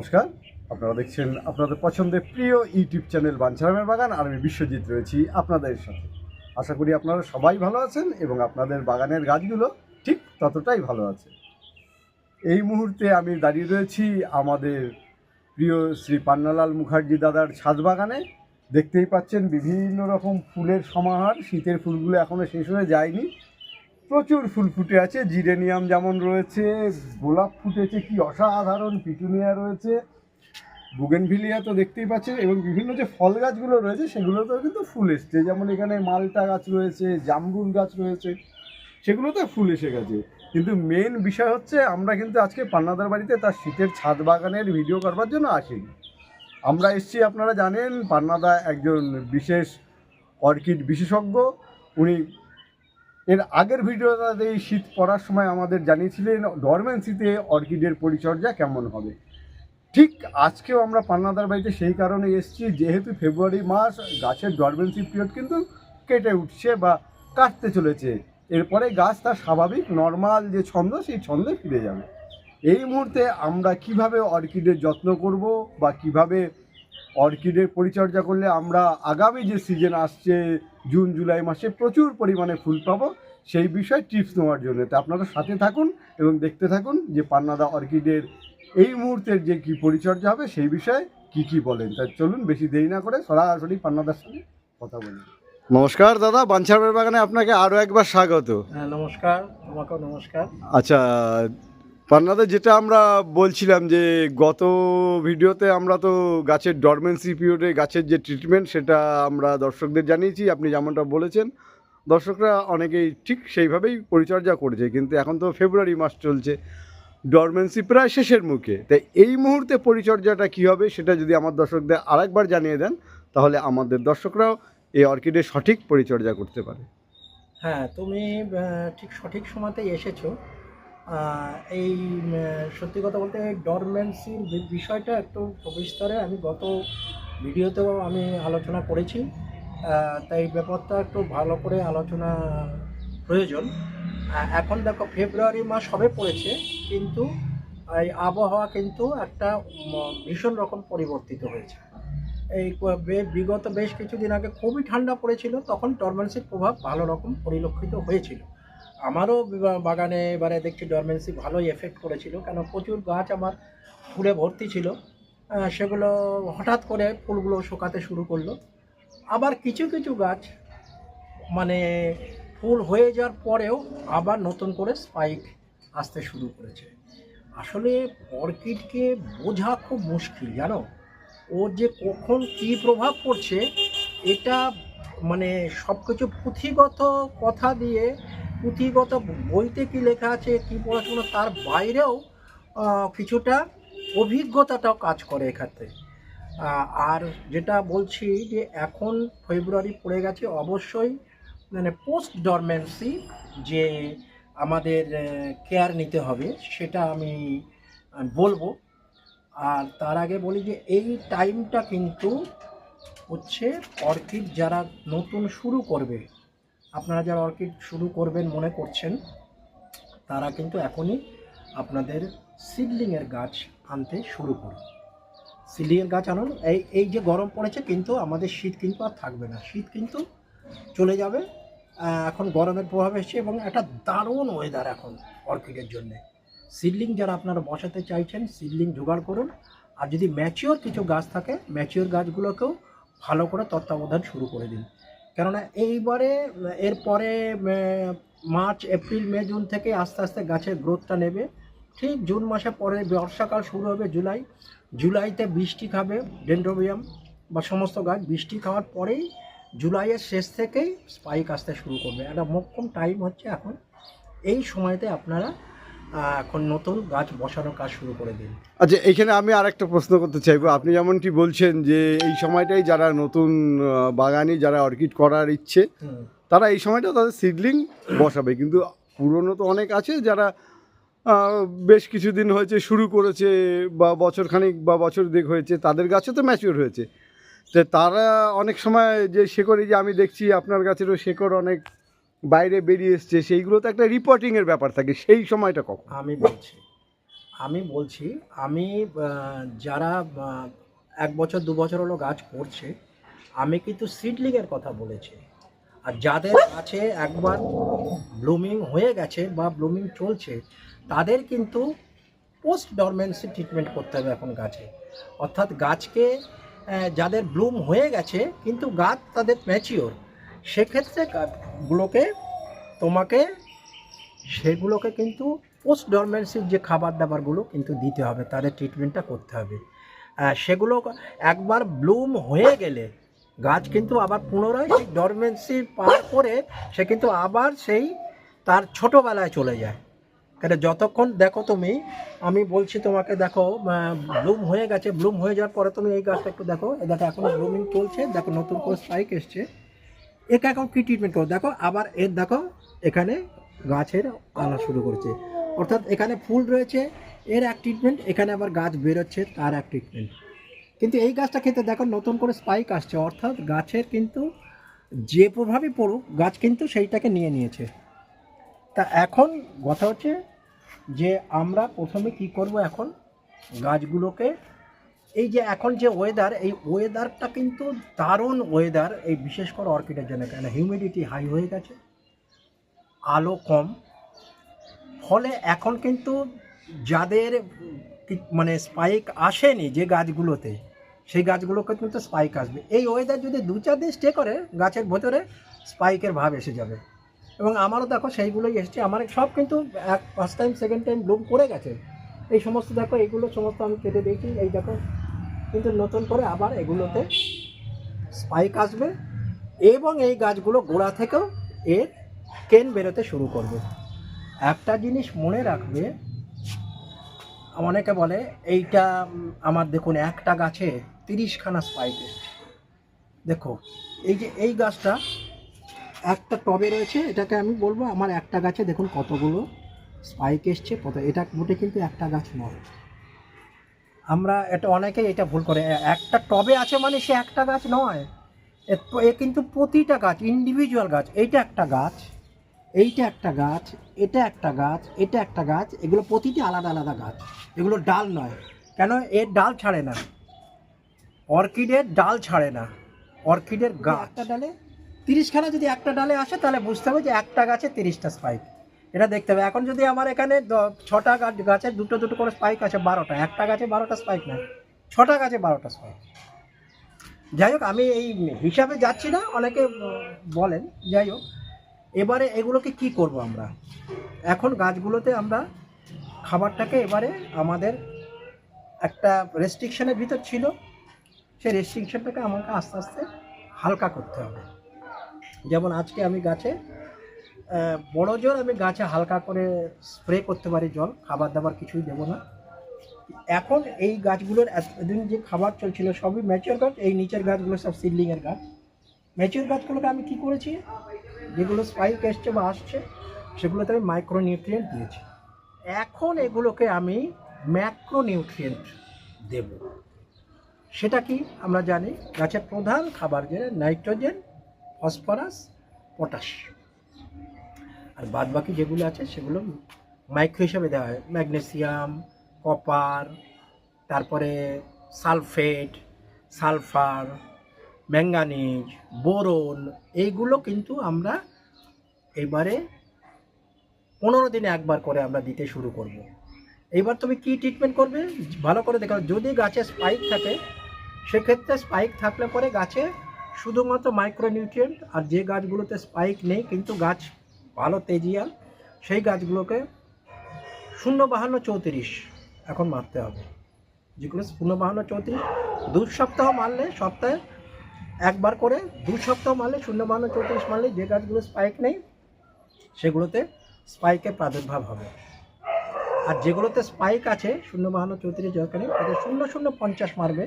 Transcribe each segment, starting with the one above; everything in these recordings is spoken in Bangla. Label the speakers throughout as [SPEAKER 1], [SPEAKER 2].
[SPEAKER 1] নমস্কার। আপনারা দেখছেন আপনাদের পছন্দের প্রিয় ইউটিউব চ্যানেল বাঞ্ছারামের বাগান আর আমি বিশ্বজিৎ রয়েছি আপনাদের সাথে। আশা করি আপনারা সবাই ভালো আছেন এবং আপনাদের বাগানের গাছগুলো ঠিক ততটাই ভালো আছে। এই মুহূর্তে আমি দাঁড়িয়ে রয়েছি আমাদের প্রিয় শ্রী পান্নালাল মুখার্জি দাদার ছাদ বাগানে। দেখতেই পাচ্ছেন বিভিন্ন রকম ফুলের সমাহার। শীতের ফুলগুলো এখনও শেষ হয়ে যায়নি। প্রচুর ফুল ফুটে আছে, জিরেনিয়াম যেমন রয়েছে, গোলাপ ফুটেছে, কি অসাধারণ পিটুনিয়া রয়েছে। বুগেনভিলিয়া তো দেখতেই পাচ্ছেন, এবং বিভিন্ন যে ফল গাছগুলো রয়েছে, সেগুলোতেও কিন্তু ফুল এসছে। যেমন এখানে মালটা গাছ রয়েছে, জামরুল গাছ রয়েছে সেগুলোতে ফুল এসে গেছে। কিন্তু মেন বিষয় হচ্ছে, আমরা কিন্তু আজকে পান্নাদার বাড়িতে তার শীতের ছাদ বাগানের ভিডিও করবার জন্য আসিনি। আমরা এসেছি, আপনারা জানেন, পান্নাদা একজন বিশেষ অর্কিড বিশেষজ্ঞ। উনি এর আগের ভিডিওটাতে এই শীত পড়ার সময় আমাদের জানিয়েছিলেন ডরমেন্সিতে অর্কিডের পরিচর্যা কেমন হবে? ঠিক আজকেও আমরা পান্নাদার বাড়িতে সেই কারণে এসেছি, যেহেতু ফেব্রুয়ারি মাস, গাছের ডরমেন্সি পিরিয়ড কিন্তু কেটে উঠছে বা কাটতে চলেছে। এরপরে গাছ তার স্বাভাবিক নর্মাল যে ছন্দ, সেই ছন্দে ফিরে যাবে। এই মুহূর্তে আমরা কীভাবে অর্কিডের যত্ন করব বা কীভাবে অর্কিডের পরিচর্যা করলে আমরা আগামী যে সিজন আসছে জুন জুলাই মাসে প্রচুর পরিমাণে ফুল পাবো। সেই বিষয়ে টিপস নেওয়ার জন্য। তো আপনারা সাথে থাকুন এবং দেখতে থাকুন যে পান্নাদা অর্কিডের এই মুহূর্তের যে কি পরিচর্যা হবে সেই বিষয়ে কি কি বলেন। তাই চলুন বেশি দেরি না করে সরাসরি পান্নাদার সঙ্গে কথা বলি। নমস্কার দাদা বাঞ্ছাবের বাগানে আপনাকে আরও একবার স্বাগত।
[SPEAKER 2] হ্যাঁ নমস্কার। তোমাকেও নমস্কার।
[SPEAKER 1] আচ্ছা পান্নাদা, যেটা আমরা বলছিলাম যে গত ভিডিওতে আমরা তো গাছের ডরমেন্সি পিরিয়ডে গাছের যে ট্রিটমেন্ট সেটা আমরা দর্শকদের জানিয়েছি, আপনি যেমনটা বলেছেন। দর্শকরা অনেকেই ঠিক সেইভাবেই পরিচর্যা করেছে, কিন্তু এখন তো ফেব্রুয়ারি মাস চলছে ডরমেন্সি প্রায় শেষের মুখে। তাই এই মুহূর্তে পরিচর্যাটা কী হবে, সেটা যদি আমার দর্শকদের আরেকবার জানিয়ে দেন, তাহলে আমাদের দর্শকরাও এই অর্কিডের সঠিক পরিচর্যা করতে পারে।
[SPEAKER 2] হ্যাঁ তুমি ঠিক সঠিক সময়তেই এসেছ। এই সত্যি কথা বলতে ডরমেন্সির বিষয়টা একটু সবিস্তরে আমি গত ভিডিওতেও আমি আলোচনা করেছি। তাই ব্যাপারটা একটু ভালো করে আলোচনা প্রয়োজন। এখন দেখো ফেব্রুয়ারি মাস সবে পড়েছে, কিন্তু এই আবহাওয়া কিন্তু একটা ভীষণ রকম পরিবর্তিত হয়েছে। এই বিগত বেশ কিছুদিন আগে খুবই ঠান্ডা পড়েছিল, তখন ডরমেন্সির প্রভাব ভালো রকম পরিলক্ষিত হয়েছিল। আমারও বাগানে এবারে দেখছি ডরমেন্সি ভালোই এফেক্ট করেছিল কেন প্রচুর গাছ আমার ফুলে ভর্তি ছিল। সেগুলো হঠাৎ করে ফুলগুলো শুকাতে শুরু করল। আবার কিছু কিছু গাছ মানে ফুল হয়ে যাওয়ার পরেও আবার নতুন করে স্পাইক আসতে শুরু করেছে। আসলে অর্কিডকে বোঝা খুব মুশকিল, জানো? ওর যে কখন কী প্রভাব পড়ছে, এটা মানে সব কিছু পুঁথিগত কথা দিয়ে পুঁথিগত বইতে কি লেখা আছে কি পড়াশোনা তার বাইরেও কিছুটা অভিজ্ঞতাটাও কাজ করে আহ, আর যেটা বলছি যে এখন ফেব্রুয়ারি পড়ে গেছে অবশ্যই মানে পোস্ট ডরমেন্সি যে আমাদের কেয়ার নিতে হবে সেটা আমি বলব। আর তার আগে বলি যে এই টাইমটা কিন্তু হচ্ছে অর্কিড যারা নতুন শুরু করবে আপনারা যারা অর্কিড শুরু করবেন মনে করছেন, তারা কিন্তু এখনই আপনাদের সিডলিংয়ের গাছ আনতে শুরু করুন। সিডলিংয়ের গাছ আনুন। এই এই যে গরম পড়েছে কিন্তু আমাদের শীত কিন্তু আর থাকবে না। শীত কিন্তু চলে যাবে। এখন গরমের প্রভাব এসছে এবং একটা দারুণ ওয়েদার এখন অর্কিডের জন্যে। সিডলিং যারা আপনারা বসাতে চাইছেন, সিডলিং জোগাড় করুন। আর যদি ম্যাচিওর কিছু গাছ থাকে ম্যাচিওর গাছগুলোকেও ভালো করে তত্ত্বাবধান শুরু করে দিন। কেননা এইবারে এরপরে মার্চ, এপ্রিল, মে, জুন থেকে আস্তে আস্তে গাছের গ্রোথটা নেবে। ঠিক জুন মাসে পরে বর্ষাকাল শুরু হবে জুলাই। জুলাইতে বৃষ্টি খাবে, ডেন্ড্রোবিয়াম বা সমস্ত গাছ। বৃষ্টি খাওয়ার পরেই জুলাইয়ের শেষ থেকেই স্পাইক আসতে শুরু করবে। একটা মোক্ষম টাইম হচ্ছে এখন। এই সময়তে আপনারা এখন নতুন গাছ বসানোর কাজ শুরু করে দিন।
[SPEAKER 1] আচ্ছা এখানে আমি আরেকটা প্রশ্ন করতে চাইব। আপনি যেমনটি বলছেন যে এই সময়টাই যারা নতুন বাগানি যারা অর্কিড করার ইচ্ছে তারা এই সময়টা তাদের সিডলিং বসাবে। কিন্তু পুরনো তো অনেক আছে যারা বেশ কিছুদিন হয়েছে শুরু করেছে বা বছর খানিক বা বছর দেখ হয়েছে তাদের গাছে তো ম্যাচিওর হয়েছে। তো তারা অনেক সময় যে শেকড়ে যে আমি দেখছি আপনার গাছেরও শেকড় অনেক বাইরে বেরিয়ে এসছে সেইগুলো তো একটা রিপোর্টিংয়ের ব্যাপার থাকে সেই সময়টা কখন?
[SPEAKER 2] আমি বলছি আমি বলছি আমি যারা এক বছর দু বছর হলো গাছ করছে আমি কিন্তু সিডলিংয়ের কথা বলেছি। আর যাদের গাছে একবার ব্লুমিং হয়ে গেছে বা ব্লুমিং চলছে তাদের কিন্তু পোস্ট ডরমেন্সি ট্রিটমেন্ট করতে হবে এখন গাছে। অর্থাৎ গাছকে যাদের ব্লুম হয়ে গেছে কিন্তু গাছ তাদের ম্যাচিওর সেক্ষেত্রে গাছগুলোকে তোমাকে, সেগুলোকে কিন্তু পোস্ট ডরমেন্সির যে খাবার দাবারগুলো কিন্তু দিতে হবে, তাদের ট্রিটমেন্টটা করতে হবে। সেগুলো একবার ব্লুম হয়ে গেলে, গাছ কিন্তু আবার পুনরায় সেই ডরমেন্সি পার করে সে কিন্তু আবার সেই তার ছোটোবেলায় চলে যায়। কেন যতক্ষণ দেখো তুমি, আমি বলছি তোমাকে, দেখো ব্লুম হয়ে গেছে ব্লুম হয়ে যাওয়ার পরে তুমি এই গাছটা একটু দেখো দেখো এখনও ব্লুমিং চলছে, দেখো নতুন করে স্ট্রাইক এসছে। একে এখন কী ট্রিটমেন্ট করো? দেখো, আবার এর দেখো, এখানে গাছের আনা শুরু করছে। অর্থাৎ এখানে ফুল রয়েছে, এর এক ট্রিটমেন্ট এখানে আবার গাছ বেরোচ্ছে, তার এক ট্রিটমেন্ট কিন্তু এই গাছটা খেতে দেখো, নতুন করে স্পাইক আসছে। অর্থাৎ গাছের কিন্তু যে প্রভাবই পড়ুক, গাছ কিন্তু সেইটাকে নিয়ে নিয়েছে। তা এখন কথা হচ্ছে যে আমরা প্রথমে কি করব এখন? গাছগুলোকে এই যে এখন যে ওয়েদার এই ওয়েদারটা কিন্তু দারুণ ওয়েদার এই বিশেষ করে অর্কিডের জন্য কেন হিউমিডিটি হাই হয়ে গেছে, আলো কম। ফলে এখন কিন্তু যাদের মানে স্পাইক আসেনি যে গাছগুলোতে, সেই গাছগুলোকে কিন্তু স্পাইক আসবে। এই ওয়েদার যদি দু চার দিন স্টে করে, গাছের ভেতরে স্পাইকের ভাব এসে যাবে। এবং আমারও দেখো সেইগুলোই এসছে। আমার সব কিন্তু এক first time second time bloom করে গেছে। এই সমস্ত দেখো এগুলো সমস্ত আমি কেটে দেখি এই দেখো কিন্তু নতুন করে আবার এগুলোতে স্পাইক আসবে এবং এই গাছগুলো গোড়া থেকেও এর কেন বেরোতে শুরু করবে। একটা জিনিস মনে রাখবে, অনেকে বলে এইটা, আমার দেখুন একটা গাছে তিরিশখানা স্পাইক এসছে। দেখো, এই যে এই গাছটা একটা টবে রয়েছে, এটাকে আমি বলব আমার একটা গাছে দেখুন কতগুলো স্পাইক এসছে, কত এটা মোটে কিন্তু একটা গাছ নয়। আমরা এটা অনেকেই এটা ভুল করে। একটা টবে আছে মানে সে একটা গাছ নয়। এ কিন্তু প্রতিটা গাছ ইন্ডিভিজুয়াল গাছ এইটা একটা গাছ এইটা একটা গাছ এটা একটা গাছ এটা একটা গাছ এগুলো প্রতিটি আলাদা আলাদা গাছ। এগুলো ডাল নয়। কেন? এর ডাল ছাড়ে না। অর্কিডের ডাল ছাড়ে না। অর্কিডের গাছ একটা ডালে তিরিশখানা যদি একটা ডালে আসে তাহলে বুঝতে হবে যে একটা গাছে তিরিশটা স্পাইক এটা দেখতে হবে। এখন যদি আমার এখানে ছটা গাছ দুটো দুটো করে স্পাইক আছে বারোটা, একটা গাছে বারোটা স্পাইক নয় ছটা গাছে বারোটা স্পাইক যাই হোক, আমি এই হিসাবে যাচ্ছি না, অনেকে বলেন, যাই হোক। এবারে এগুলোকে কি করব আমরা? এখন গাছগুলোতে আমরা খাবারটাকে এবারে আমাদের একটা রেস্ট্রিকশনের ভিতর ছিল। সেই রেস্ট্রিকশনটাকে আমাকে আস্তে আস্তে হালকা করতে হবে। যেমন আজকে আমি গাছে বড় জোর আমি গাছে হালকা করে স্প্রে করতে পারি জল, খাবার দাবার কিছুই দেবো না। এখন এই গাছগুলোর এতদিন যে খাবার চলছিল, সবই ম্যাচিওর গাছ, এই নিচের গাছগুলো সব সিডলিংয়ের গাছ। ম্যাচিওর গাছগুলোকে আমি কি করেছি? যেগুলো স্পাইক এসছে বা আসছে, সেগুলোতে আমি মাইক্রো নিউট্রিয়েন্ট দিয়েছি। এখন এগুলোকে আমি ম্যাক্রো নিউট্রিয়েন্ট দেব। সেটা কি? আমরা জানি, গাছের প্রধান খাবার যে নাইট্রোজেন ফসফরাস পটাশ আর বাদ বাকি যেগুলো আছে সেগুলো মাইক্রো হিসাবে দেওয়া হয়। ম্যাগনেসিয়াম, কপার, তারপরে সালফেট, সালফার, ম্যাঙ্গানিজ, বোরন, এইগুলো কিন্তু আমরা এবারে পনেরো দিনে একবার করে আমরা দিতে শুরু করব। এইবার তুমি কি ট্রিটমেন্ট করবে? ভালো করে দেখো। যদি গাছে স্পাইক থাকে, সেক্ষেত্রে স্পাইক থাকলে পরে গাছে শুধুমাত্র মাইক্রোনিউট্রিয়েন্ট আর যে গাছগুলোতে স্পাইক নেই, কিন্তু গাছ ভালো তেজিয়াল, সেই গাছগুলোকে শূন্য বাহান্ন চৌত্রিশ এখন মারতে হবে। যেগুলো শূন্য বাহান্ন চৌত্রিশ, দু সপ্তাহ মারলে সপ্তাহে একবার করে দু সপ্তাহ মারলে শূন্য বাহান্ন চৌত্রিশ মারলে যে গাছগুলো স্পাইক নেই, সেগুলোতে স্পাইকের প্রাদুর্ভাব হবে। আর যেগুলোতে স্পাইক আছে শূন্য বাহান্ন চৌত্রিশ যেখানে তাদের শূন্য শূন্য পঞ্চাশ মারবে,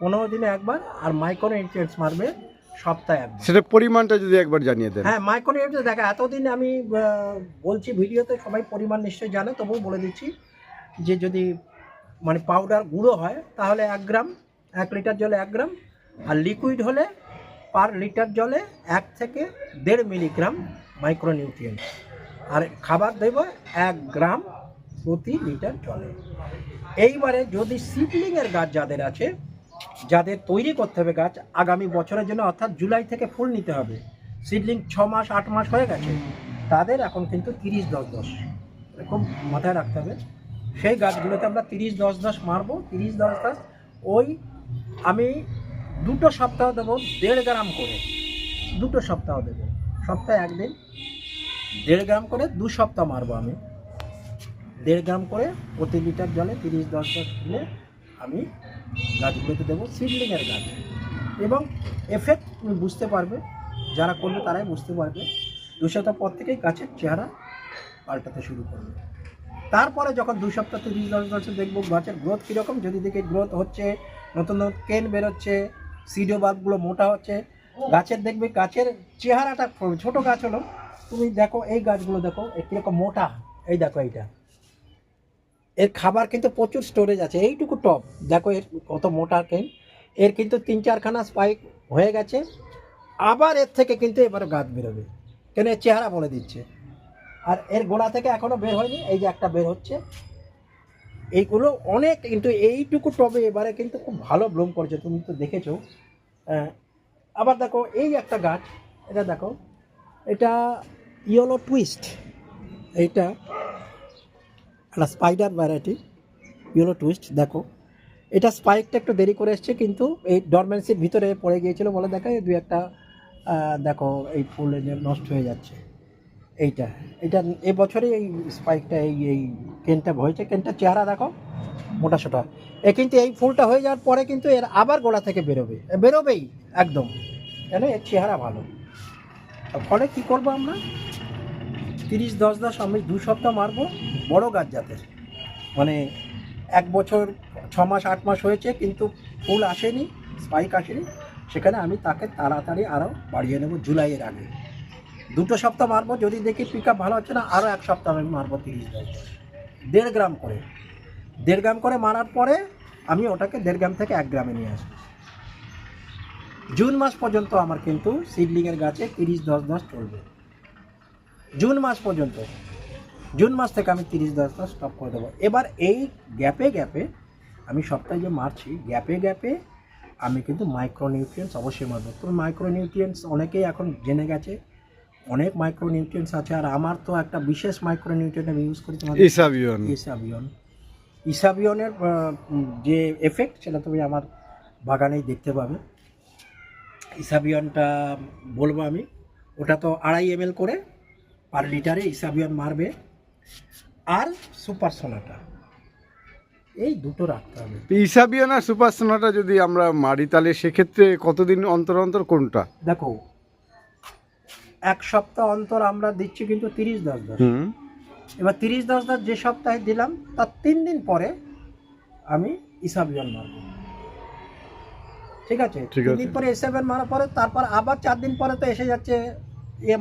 [SPEAKER 2] পনেরো দিনে একবার, আর মাইক্রো ইন্টেন্স মারবে সপ্তাহে একবার।
[SPEAKER 1] সেটা পরিমাণটা যদি একবার জানিয়ে দেন।
[SPEAKER 2] হ্যাঁ মাইক্রো ইনফ্লুয়েন্স দেখা এতদিন আমি বলছি ভিডিওতে সবাই পরিমাণ নিশ্চয়ই জানে তবুও বলে দিচ্ছি যে যদি মানে পাউডার গুঁড়ো হয় তাহলে এক গ্রাম এক লিটার জলে এক গ্রাম আর লিকুইড হলে পার লিটার জলে এক থেকে দেড় মিলিগ্রাম মাইক্রোনিউট্রিয়েন্ট আর খাবার দেব এক গ্রাম প্রতি লিটার জলে। এইবারে যদি সিডলিংয়ের গাছ যাদের আছে যাদের তৈরি করতে হবে গাছ আগামী বছরের জন্য অর্থাৎ জুলাই থেকে ফুল নিতে হবে। সিডলিং ছ মাস, আট মাস হয়ে গেছে। তাদের এখন কিন্তু তিরিশ দশ দশ। খুব মাথায় রাখতে হবে। সেই গাছগুলোতে আমরা তিরিশ দশ দশ মারবো, তিরিশ দশ দশ। ওই আমি দুটো সপ্তাহ দেবো দেড় গ্রাম করে। দুটো সপ্তাহ দেবো। সপ্তাহে একদিন। দেড় গ্রাম করে দু সপ্তাহ মারবো আমি। দেড় গ্রাম করে প্রতি লিটার জলে তিরিশ দশ দশ দিলে আমি গাছগুলোতে দেবো সিডলিংয়ের গাছ। এবং এফেক্ট তুমি বুঝতে পারবে, যারা করবে তারাই বুঝতে পারবে। দু সপ্তাহ পর থেকেই গাছের চেহারা পাল্টাতে শুরু করবে। তারপরে যখন দু সপ্তাহ তিরিশ দশ দশে দেখব গাছের গ্রোথ কীরকম, যদি দেখি গ্রোথ হচ্ছে, নতুন নতুন কেন বেরোচ্ছে সিডিও বাল্বগুলো মোটা হচ্ছে, গাছের দেখবে গাছের চেহারাটা ছোট গাছ হলো। তুমি দেখো এই গাছগুলো দেখো কীরকম মোটা, এই দেখো এইটা। এর খাবার কিন্তু প্রচুর স্টোরেজ আছে। এইটুকু টপ দেখো এর কত মোটা কেন? এর কিন্তু তিন চারখানা স্পাইক হয়ে গেছে। আবার এর থেকে কিন্তু এবার গাছ বেরোবে। কেন? এর চেহারা বলে দিচ্ছে। আর এর গোড়া থেকে এখনও বের হয়নি। এই যে একটা বের হচ্ছে। এইগুলো অনেক কিন্তু এইটুকু টবে এবারে কিন্তু খুব ভালো ব্লুম করছে। তুমি তো দেখেছ। আবার দেখো এই একটা গাছ। এটা দেখো। এটা ইয়েলো টুইস্ট এইটা একটা স্পাইডার ভ্যারাইটি ইয়েলো টুইস্ট দেখো। এটা স্পাইকটা একটু দেরি করে এসছে, কিন্তু এই ডরমেন্সির ভিতরে পড়ে গিয়েছিল বলে দেখা দুই একটা দেখো, এই ফুল নষ্ট হয়ে যাচ্ছে। এইটা, এটা এবছরে এই স্পাইকটা এই এই কেনটা হয়েছে? কেনটা চেহারা দেখো, মোটা সোটা। এ কিন্তু এই ফুলটা হয়ে যাওয়ার পরে কিন্তু এর আবার গোড়া থেকে বেরোবে। বেরোবেই, একদম। কেন? এর চেহারা ভালো। ফলে কী করব আমরা? তিরিশ, দশ দশ আমি দু সপ্তাহ মারবো বড় গাছ জাতের মানে এক বছর, ছ মাস, আট মাস হয়েছে, কিন্তু ফুল আসেনি স্পাইক আসেনি, সেখানে আমি তাকে তাড়াতাড়ি আরও বাড়িয়ে নেব জুলাইয়ের আগে। দুটো সপ্তাহ মারবো, যদি দেখি পিক ভালো হচ্ছে না আরও এক সপ্তাহ আমি মারবো তিরিশ, দশ। দেড় গ্রাম করে। দেড় গ্রাম করে মারার পরে আমি ওটাকে দেড় গ্রাম থেকে এক গ্রামে নিয়ে আসব। জুন মাস পর্যন্ত আমার কিন্তু সিডলিংয়ের গাছে তিরিশ, দশ দশ চলবে। জুন মাস পর্যন্ত। জুন মাস থেকে আমি তিরিশ দশ দশ স্টপ করে দেবো। এবার এই গ্যাপে গ্যাপে আমি সপ্তাহে যে মারছি গ্যাপে গ্যাপে আমি কিন্তু মাইক্রোনিউট্রিয়েন্টস অবশ্যই মারবো। তো মাইক্রোনিউট্রিয়েন্টস অনেকেই এখন জেনে গেছে অনেক মাইক্রোনিউট্রিয়েন্টস আছে আর আমার তো একটা বিশেষ মাইক্রোনিউট্রিয়েন্ট আমি ইউজ করি
[SPEAKER 1] ইসাবিয়ন।
[SPEAKER 2] ইসাবিয়ন। ইসাবিয়নের যে এফেক্ট সেটা তুমি আমার বাগানেই দেখতে পাবে। ইসাবিয়নটা বলব আমি। ওটা তো আড়াই এম করে পার লিটারে ইসাবিয়ান মারবে আর সুপার সোনাটা। এই দুটো রাখতে হবে।
[SPEAKER 1] ইসাবিয়ন আর সুপার সোনাটা যদি আমরা মারি তাহলে সেক্ষেত্রে কতদিন অন্তর অন্তর কোনটা?
[SPEAKER 2] দেখো এক সপ্তাহ অন্তর আমরা দিচ্ছি কিন্তু তিরিশ দশ দশ। এবার তিরিশ দশ দশ যে সপ্তাহে দিলাম তার তিন দিন পরে আমি ইসাবিয়ান মারব। ঠিক আছে? তিন দিন পরে ইসাবিয়ান মারার পরে তারপর আবার চার দিন পরে তো এসে যাচ্ছে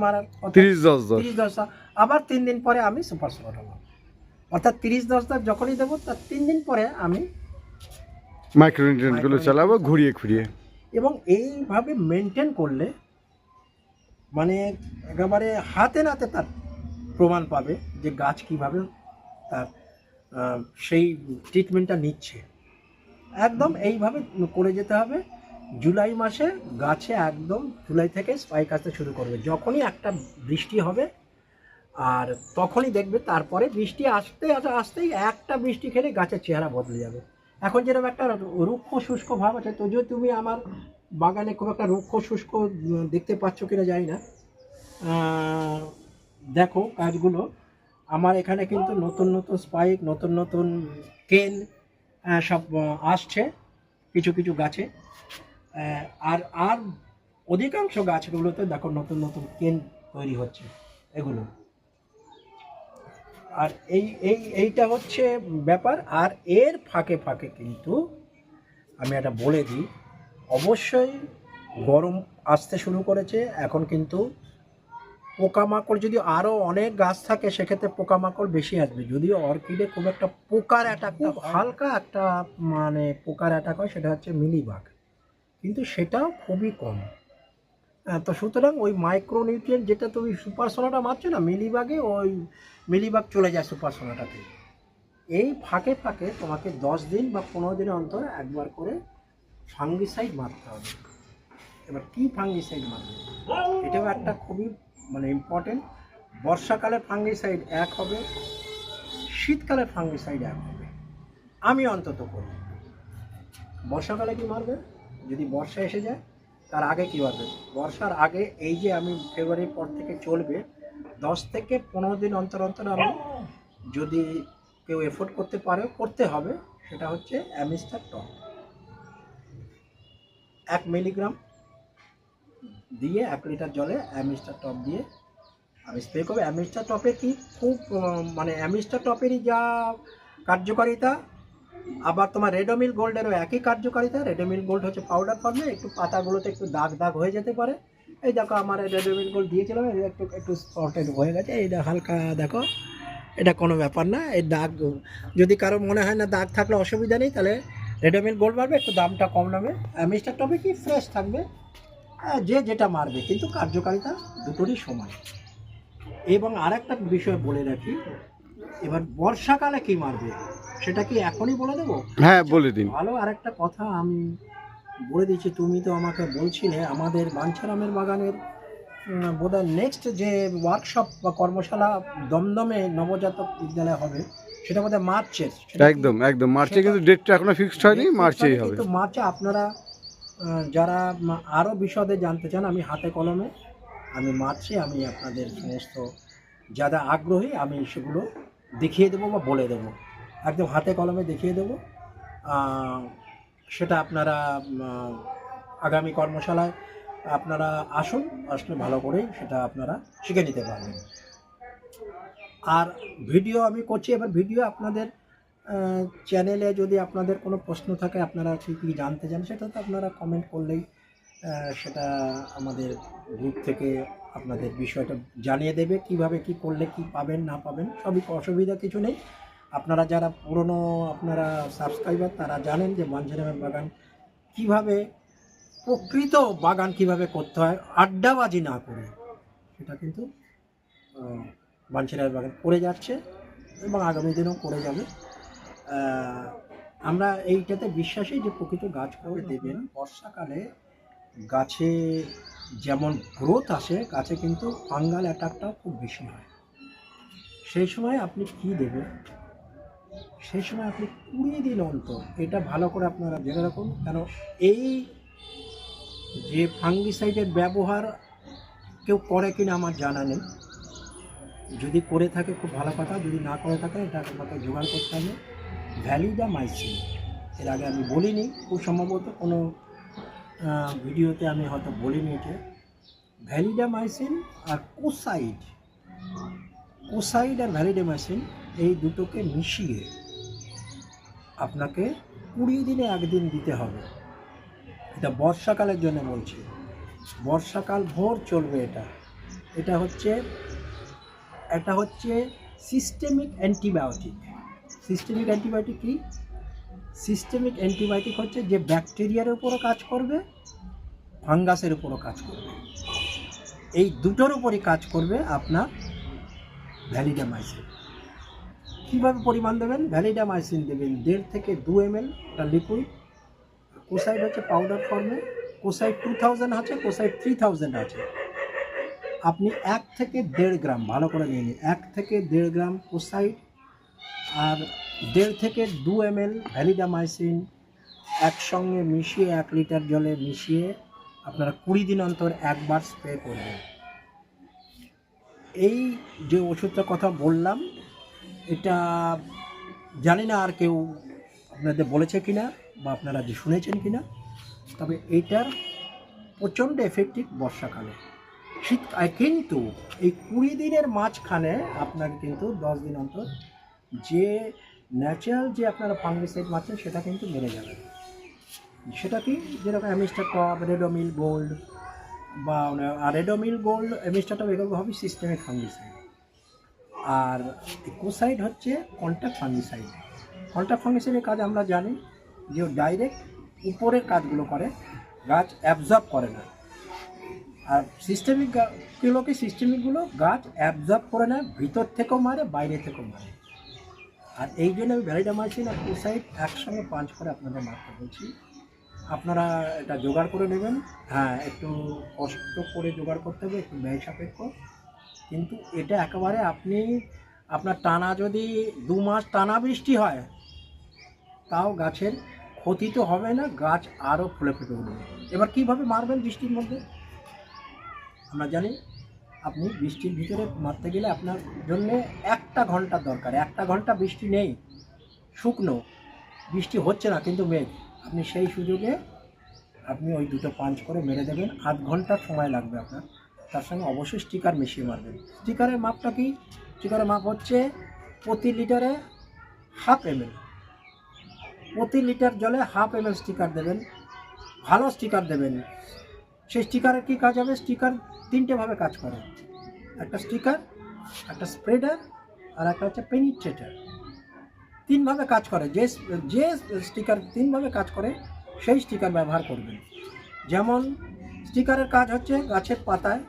[SPEAKER 2] মারার
[SPEAKER 1] তিরিশ দশ দশ।
[SPEAKER 2] তিরিশ দশ। আবার তিন দিন পরে আমি সুপার সোনাটা মারব অর্থাৎ তিরিশ দশ দশ যখনই দেবো তার তিন দিন পরে আমি
[SPEAKER 1] মাইক্রোনিউট্রিয়েন্টগুলো চালাবো ঘুরিয়ে ঘুরিয়ে
[SPEAKER 2] এবং এইভাবে মেনটেন করলে মানে একেবারে হাতে নাতে তার প্রমাণ পাবে যে গাছ কীভাবে তার সেই ট্রিটমেন্টটা নিচ্ছে। একদম এইভাবে করে যেতে হবে। জুলাই মাসে গাছে একদম জুলাই থেকে স্পাইক আসতে শুরু করবে। যখনই একটা বৃষ্টি হবে, আর তখনই দেখবে তারপরে বৃষ্টি আসতে আসতে আসতেই একটা বৃষ্টি খেলে গাছের চেহারা বদলে যাবে। এখন যেরকম একটা রুক্ষ শুষ্ক ভাব আছে তো যদি তুমি আমার বাগানে খুব একটা রুক্ষ শুষ্ক দেখতে পাচ্ছ কিনা জানি না। দেখো গাছগুলো, আমার এখানে কিন্তু নতুন নতুন স্পাইক নতুন নতুন কেন সব আসছে কিছু কিছু গাছে। আর আর অধিকাংশ গাছগুলোতে দেখো নতুন নতুন কেন তৈরি হচ্ছে এগুলো। আর এই এই এইটা হচ্ছে ব্যাপার। আর এর ফাঁকে ফাঁকে কিন্তু আমি এটা বলে দিই অবশ্যই গরম আসতে শুরু করেছে। এখন কিন্তু পোকামাকড় যদি আরও অনেক গাছ থাকে সেক্ষেত্রে পোকামাকড় বেশি আসবে। যদিও অর্কিডে খুব একটা পোকার অ্যাটাক হালকা একটা মানে পোকার অ্যাটাক হয় সেটা হচ্ছে মিলিবাগ। কিন্তু সেটা খুবই কম। তো সুতরাং ওই মাইক্রোনিউট্রিয়েন্ট যেটা তুমি সুপার সোনাটা মারছো না, মিলিবাগে ওই মিলিবাগ চলে যায় সুপার সোনাটাতে এই ফাঁকে ফাঁকে তোমাকে দশ দিন বা পনেরো দিন অন্তর একবার করে ফাঙ্গিসাইড মারতে হবে। এবার কি ফাঙ্গিসাইড মারবে? এটাও একটা খুবই মানে ইম্পর্টেন্ট বর্ষাকালে ফাঙ্গিসাইড এক হবে, শীতকালে ফাঙ্গিসাইড এক হবে। আমি অন্তত করি। বর্ষাকালে কি মারবে? যদি বর্ষা এসে যায়, তার আগে কি মারবে বর্ষার আগে এই যে আমি ফেব্রুয়ারির পর থেকে চলবে, দশ থেকে পনেরো দিন অন্তর অন্তর আমি যদি কেউ এফোর্ড করতে পারে, করতে হবে, সেটা হচ্ছে অ্যামিস্টার টপ এক মিলিগ্রাম দিয়ে, এক লিটার জলে অ্যামিস্টার টপ দিয়ে আমি স্প্রে করব। অ্যামিস্টার টপে কি খুব মানে অ্যামিস্টার টপেরই যা কার্যকারিতা আবার তোমার রেডোমিল গোল্ডেরও একই কার্যকারিতা। রেডোমিল গোল্ড হচ্ছে পাউডার ফর্মে একটু পাতাগুলোতে একটু দাগ দাগ হয়ে যেতে পারে। এই দেখো আমার রেডোমিল গোল্ড দিয়েছিলাম একটু একটু স্পটেড হয়ে গেছে। এই হালকা দেখো, এটা কোনো ব্যাপার না, এই দাগ, যদি কারও মনে হয় না দাগ থাকলে অসুবিধা নেই, তাহলে রেডোমিল গোল্ড মারবে একটু দামটা কম নেবে মিস্টার টপে কি ফ্রেশ থাকবে? যে যেটা মারবে, কিন্তু কার্যকারিতা দুটোরই সমান। এবং আরেকটা বিষয় বলে রাখি এবার বর্ষাকালে কি মারবে? সেটা কি এখনই বলে দেবো?
[SPEAKER 1] হ্যাঁ বলে দিন।
[SPEAKER 2] ভালো আরেকটা কথা আমি বলে দিচ্ছি তুমি তো আমাকে বলছিলে আমাদের বাঞ্ছারামের বাগানের বোধহয় নেক্সট যে ওয়ার্কশপ বা কর্মশালা দমদমে নবজাতক বিদ্যালয় হবে সেটা বোধহয় মার্চের
[SPEAKER 1] একদম একদম। মার্চে কিন্তু ডেটটা এখনও ফিক্সড হয়নি মার্চেই হবে।
[SPEAKER 2] কিন্তু মার্চে আপনারা যারা আরও আরও বিশদে জানতে চান আমি হাতে কলমে আমি মার্চে আমি আপনাদের সমস্ত যারা আগ্রহী আমি সেগুলো দেখিয়ে দেবো বা বলে দেবো। একদম হাতে কলমে দেখিয়ে দেবো। সেটা আপনারা আগামী কর্মশালায় আপনারা আসুন, আসলে ভালো করেই সেটা আপনারা শিখে নিতে পারবেন। আর ভিডিও আমি করছি, এবার ভিডিও আপনাদের চ্যানেলে যদি আপনাদের কোনো প্রশ্ন থাকে, আপনারা কী কী জানতে চান, সেটা তো আপনারা কমেন্ট করলেই সেটা আমাদের গ্রুপ থেকে আপনাদের বিষয়টা জানিয়ে দেবে, কীভাবে কি করলে কি পাবেন, না পাবেন, সবই অসুবিধা কিছু নেই। আপনারা যারা পুরনো আপনারা সাবস্ক্রাইবার তারা জানেন যে বাঞ্ছারামের বাগান কীভাবে প্রকৃত বাগান কীভাবে করতে হয়, আড্ডাবাজি না করে। সেটা কিন্তু বাঞ্ছারামের বাগান করে যাচ্ছে এবং আগামী দিনেও করে যাবে। আমরা এইটাতে বিশ্বাসী যে প্রকৃত গাছ করে দেবেন। বর্ষাকালে গাছে যেমন গ্রোথ আসে গাছে কিন্তু ফাঙ্গাল অ্যাটাকটাও খুব বেশি হয়। সেই সময় আপনি কি দেবেন? সেই সময় আপনি কুড়ি দিন অন্তর এটা ভালো করে আপনারা জেনে রাখুন, কেন এই যে ফাঙ্গিসাইডের ব্যবহার কেউ করে কিনা আমার জানা নেই। যদি করে থাকে খুব ভালো কথা, যদি না করে থাকে এটা আপনাকে জোগাড় করতে হবে। ভ্যালিডা মাইসিন এর আগে আমি বলিনি, খুব সম্ভবত কোনো ভিডিওতে আমি হয়তো বলিনি এটা ভ্যালিডামাইসিন আর কোসাইড। কোসাইড আর ভ্যালিডা মাইসিন এই দুটোকে মিশিয়ে আপনাকে কুড়ি দিনে একদিন দিতে হবে। এটা বর্ষাকালের জন্য বলছি। বর্ষাকাল ভোর চলবে এটা। এটা হচ্ছে এটা হচ্ছে সিস্টেমিক অ্যান্টিবায়োটিক সিস্টেমিক অ্যান্টিবায়োটিক কি? সিস্টেমিক অ্যান্টিবায়োটিক হচ্ছে যে ব্যাকটেরিয়ার উপরও কাজ করবে ফাঙ্গাসের উপরও কাজ করবে। এই দুটোর উপরই কাজ করবে আপনার ভ্যালিডামাইসিন কীভাবে পরিমাণ দেবেন? ভ্যালিডামাইসিন দেবেন দেড় থেকে দু এম এল একটা লিকুইড কোসাইড হচ্ছে পাউডার ফর্মে কোসাইড টু থাউজেন্ড আছে কোসাইড থ্রি থাউজেন্ড আছে। আপনি এক থেকে দেড় গ্রাম, ভালো করে নিয়ে নিন, এক থেকে দেড় গ্রাম কোসাইড আর দেড় থেকে দু এম এল ভ্যালিডামাইসিন একসঙ্গে মিশিয়ে এক লিটার জলে মিশিয়ে আপনারা কুড়ি দিন অন্তর একবার স্প্রে করবেন। এই যে ওষুধটার কথা বললাম, এটা জানি না আর কেউ আপনাদের বলেছে কিনা বা আপনারা শুনেছেন কিনা, তবে এইটার প্রচণ্ড এফেক্টিভ বর্ষাকালে। শীত কিন্তু এই কুড়ি দিনের মাঝখানে আপনার কিন্তু দশ দিন অন্তর যে ন্যাচারাল যে আপনারা ফাঙ্গিসাইড মারছেন, সেটা কিন্তু মেরে যাবে সেটা কি? যেরকম অ্যামিস্টার টপ রেডোমিল গোল্ড, বা আর রেডোমিল গোল্ড, অ্যামিস্টার টপ এগুলো হবে সিস্টেমিক ফাঙ্গিসাইড আর কোসাইড হচ্ছে কন্ট্যাক্ট ফাঙ্গিসাইড কন্ট্যাক্ট ফাঙ্গিসাইডের কাজ আমরা জানি যে ডাইরেক্ট উপরের কাজগুলো করে, গাছ অ্যাবজর্ব করে না। আর সিস্টেমিকগুলো কি সিস্টেমিকগুলো গাছ অ্যাবজর্ব করে নেয় ভিতর থেকেও মারে, বাইরে থেকেও মারে। আর এই জন্য আমি ভ্যালিডামাইসিন আর কোসাইড একসঙ্গে পাঁচ করে আপনাদের মারতে বলছি। আপনারা এটা জোগাড় করে নেবেন। হ্যাঁ একটু কষ্ট করে জোগাড় করতে হবে, একটু ব্যয় সাপেক্ষ। কিন্তু এটা একেবারে আপনি, আপনার টানা যদি দু মাস টানা বৃষ্টি হয়, তাও গাছের ক্ষতি তো হবে না, গাছ আরও ফুলে ফুটে উঠবে। এবার কীভাবে মারবেন বৃষ্টির মধ্যে? আমরা জানি, আপনি বৃষ্টির ভিতরে মারতে গেলে আপনার জন্যে একটা ঘণ্টার দরকার, একটা ঘণ্টা বৃষ্টি নেই, শুকনো। বৃষ্টি হচ্ছে না, কিন্তু মেঘ। আপনি সেই সুযোগে আপনি ওই দুটো পাঞ্চ করে মেরে দেবেন। আধ ঘণ্টার সময় লাগবে আপনার। তার সঙ্গে অবশ্যই স্টিকার মিশিয়ে মারবেন। স্টিকারের মাপটা কি? স্টিকারের মাপ হচ্ছে প্রতি লিটারে হাফ এম প্রতি লিটার জলে হাফ এম স্টিকার দেবেন। ভালো স্টিকার দেবেন। সেই স্টিকারের কী কাজ হবে? স্টিকার তিনটেভাবে কাজ করে। একটা স্টিকার, একটা স্প্রেডার আর একটা হচ্ছে পেনিট্রেটার তিনভাবে কাজ করে। যে যে স্টিকার তিনভাবে কাজ করে, সেই স্টিকার ব্যবহার করবেন। যেমন স্টিকারের কাজ হচ্ছে গাছের পাতায়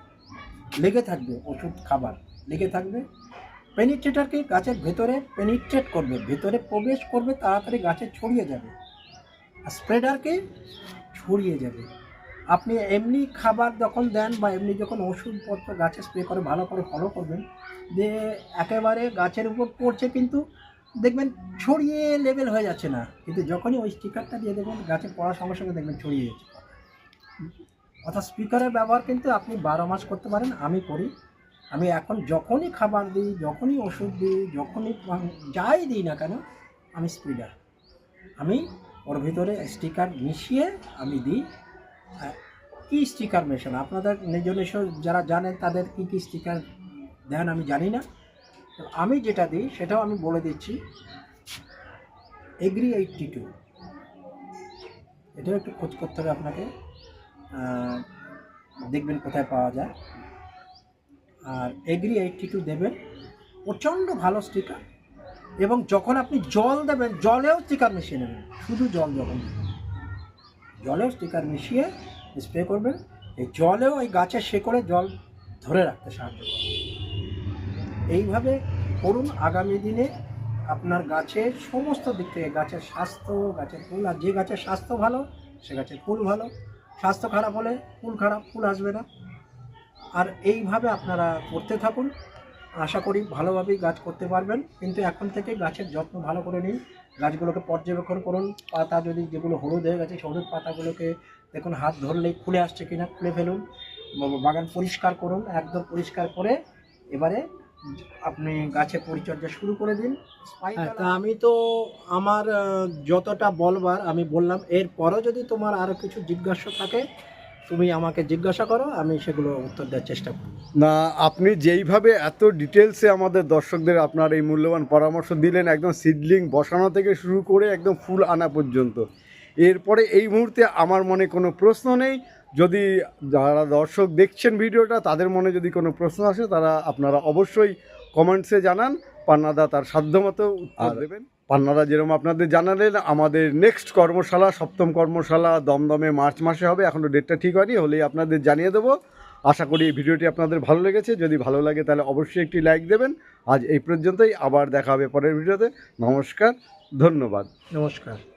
[SPEAKER 2] লেগে থাকবে ওষুধ, খাবার লেগে থাকবে। পেনিট্রেটারকে গাছের ভেতরে পেনিট্রেট করবে, ভেতরে প্রবেশ করবে, তাড়াতাড়ি গাছে ছড়িয়ে যাবে। আর স্প্রেডারকে ছড়িয়ে যাবে। আপনি এমনি খাবার যখন দেন বা এমনি যখন ওষুধপত্র গাছে স্প্রে করে ভালো করে ফলো করবেন যে একেবারে গাছের উপর পড়ছে কিন্তু দেখবেন ছড়িয়ে লেভেল হয়ে যাচ্ছে না। কিন্তু যখনই ওই স্টিকারটা দিয়ে দেখবেন গাছে পড়ার সঙ্গে সঙ্গে দেখবেন ছড়িয়ে যাচ্ছে। অর্থাৎ স্পিকারের ব্যবহার কিন্তু আপনি বারো মাস করতে পারেন, আমি করি। আমি এখন যখনই খাবার দিই, যখনই ওষুধ দিই, যখনই যাই দিই না কেন, আমি স্পিডার আমি ওর ভিতরে স্টিকার মিশিয়ে আমি দিই। কী স্টিকার মেশানো? আপনাদের নিজ যারা জানেন তাদের কী কী স্টিকার দেন আমি জানি না। আমি যেটা দিই, সেটাও আমি বলে দিচ্ছি। এগ্রি এইটটি টু এটাও একটু খোঁজ করতে হবে আপনাকে। দেখবেন কোথায় পাওয়া যায়। আর এগ্রি এইটটি টু দেবেন। প্রচণ্ড ভালো স্টিকার এবং যখন আপনি জল দেবেন, জলেও স্টিকার মিশিয়ে নেবেন। শুধু জল যখন জলেও স্টিকার মিশিয়ে স্প্রে করবেন। এই জলেও ওই গাছের শেকড়ে জল ধরে রাখতে সাহায্য করবে। এইভাবে করুন। আগামী দিনে আপনার গাছের সমস্ত দিক থেকে গাছের স্বাস্থ্য, গাছের ফুল, আর যে গাছের স্বাস্থ্য ভালো, সে গাছের ফুল ভালো। স্বাস্থ্য খারাপ হলে ফুল খারাপ, ফুল আসবে না। আর এইভাবে আপনারা করতে থাকুন। আশা করি ভালোভাবেই গাছ করতে পারবেন। কিন্তু এখন থেকে গাছের যত্ন ভালো করে নিন। গাছগুলোকে পর্যবেক্ষণ করুন। পাতা যদি যেগুলো হলুদ হয়ে গেছে, সেই হলুদ পাতাগুলোকে দেখুন, হাত ধরলেই খুলে আসছে কিনা, খুলে ফেলুন। বাগান পরিষ্কার করুন, একদম পরিষ্কার করে এবারে আপনি গাছে পরিচর্যা শুরু করে দিন। হ্যাঁ, তা আমি তো আমার যতটা বলবার আমি বললাম এরপরও যদি তোমার আরও কিছু জিজ্ঞাসা থাকে তুমি আমাকে জিজ্ঞাসা করো আমি সেগুলো উত্তর দেওয়ার চেষ্টা করব।
[SPEAKER 1] না আপনি যেইভাবে এত ডিটেলসে আমাদের দর্শকদের আপনার এই মূল্যবান পরামর্শ দিলেন একদম সিডলিং বসানো থেকে শুরু করে একদম ফুল আনা পর্যন্ত এরপরে এই মুহূর্তে আমার মনে কোনো প্রশ্ন নেই যদি যারা দর্শক দেখছেন ভিডিওটা তাদের মনে যদি কোনো প্রশ্ন আসে তারা আপনারা অবশ্যই কমেন্টসে জানান। পান্নাদা তার সাধ্যমতো উত্তর দেবেন। পান্নাদা যেরকম আপনাদের জানালেন আমাদের নেক্সট কর্মশালা সপ্তম কর্মশালা দমদমে মার্চ মাসে হবে। এখনও ডেটটা ঠিক হয়নি হলেই আপনাদের জানিয়ে দেবো। আশা করি এই ভিডিওটি আপনাদের ভালো লেগেছে। যদি ভালো লাগে তাহলে অবশ্যই একটি লাইক দেবেন। আজ এই পর্যন্তই আবার দেখা হবে পরের ভিডিওতে। নমস্কার ধন্যবাদ।
[SPEAKER 2] নমস্কার।